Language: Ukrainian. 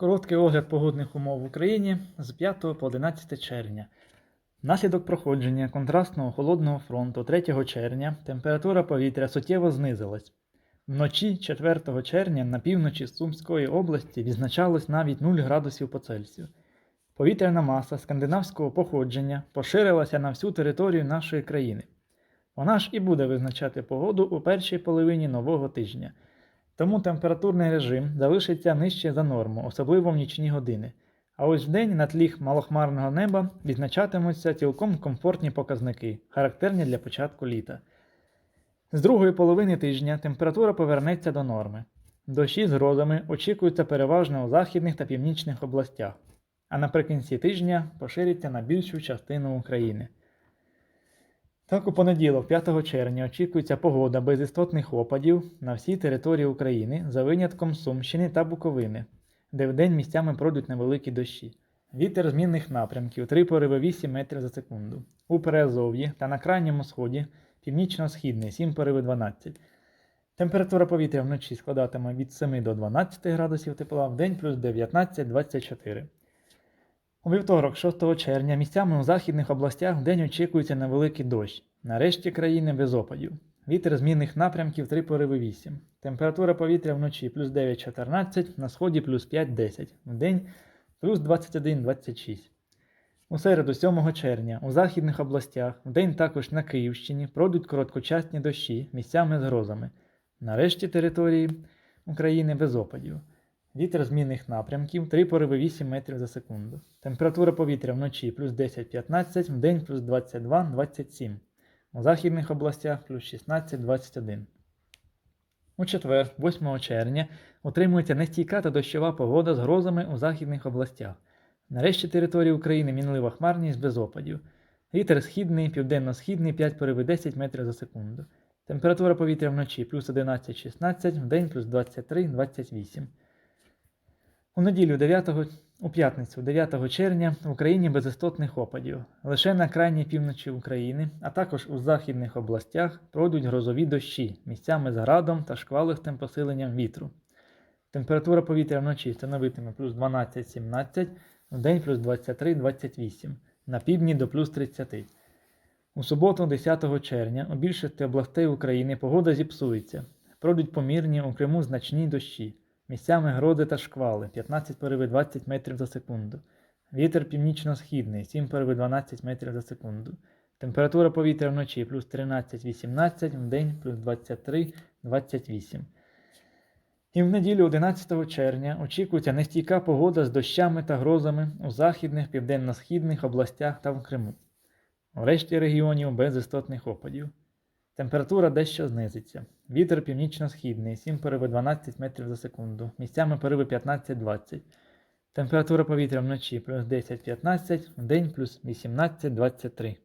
Короткий огляд погодних умов в Україні з 5 по 11 червня. Внаслідок проходження контрастного холодного фронту 3 червня температура повітря суттєво знизилась. Вночі 4 червня на півночі Сумської області відзначалось навіть 0 градусів по Цельсію. Повітряна маса скандинавського походження поширилася на всю територію нашої країни. Вона ж і буде визначати погоду у першій половині нового тижня. Тому температурний режим залишиться нижче за норму, особливо в нічні години. А ось вдень на тлі малохмарного неба відзначатимуться цілком комфортні показники, характерні для початку літа. З другої половини тижня температура повернеться до норми. Дощі з грозами очікуються переважно у західних та північних областях, а наприкінці тижня поширяться на більшу частину України. Так, у понеділок, 5 червня, очікується погода без істотних опадів на всій території України за винятком Сумщини та Буковини, де вдень місцями пройдуть невеликі дощі. Вітер змінних напрямків 3 пориви 8 метрів за секунду. У Переазов'ї та на крайньому сході північно-східний 7 пориви 12. Температура повітря вночі складатиме від 7 до 12 градусів тепла, вдень плюс 19-24. У вівторок, 6 червня, місцями у західних областях вдень очікується невеликий дощ. Нарешті країни без опадів. Вітер змінних напрямків 3 пориви 8. Температура повітря вночі плюс 9-14, на сході плюс 5-10, вдень плюс 21-26. У середу, 7 червня, у західних областях, вдень також на Київщині пройдуть короткочасні дощі місцями з грозами. Нарешті території України без опадів. Вітер змінних напрямків 3 пориви 8 метрів за секунду. Температура повітря вночі плюс 10-15, вдень плюс 22-27. У західних областях плюс 16-21. У четвер, 8 червня, утримується нестійка та дощова погода з грозами у західних областях. Нарешті території України мінлива хмарність без опадів. Вітер східний, південно-східний 5 пориви 10 метрів за секунду. Температура повітря вночі плюс 11-16, вдень плюс 23-28. У неділю 9, у п'ятницю 9 червня в Україні без істотних опадів. Лише на крайній півночі України, а також у західних областях пройдуть грозові дощі місцями з градом та шквалистим посиленням вітру. Температура повітря вночі становитиме плюс 12-17, вдень плюс 23-28, на півдні до плюс 30. У суботу, 10 червня, у більшості областей України погода зіпсується. Пройдуть помірні у Криму значні дощі. Місцями грози та шквали 15 пориви 20 метрів за секунду. Вітер північно-східний 7 пориви 12 метрів за секунду. Температура повітря вночі плюс 13-18, вдень плюс 23-28. І в неділю 11 червня очікується нестійка погода з дощами та грозами у західних, південно-східних областях та в Криму. У решті регіонів без істотних опадів. Температура дещо знизиться. Вітер північно-східний 7 пориви 12 метрів за секунду. Місцями пориви 15-20. Температура повітря вночі плюс 10-15, вдень плюс 18-23.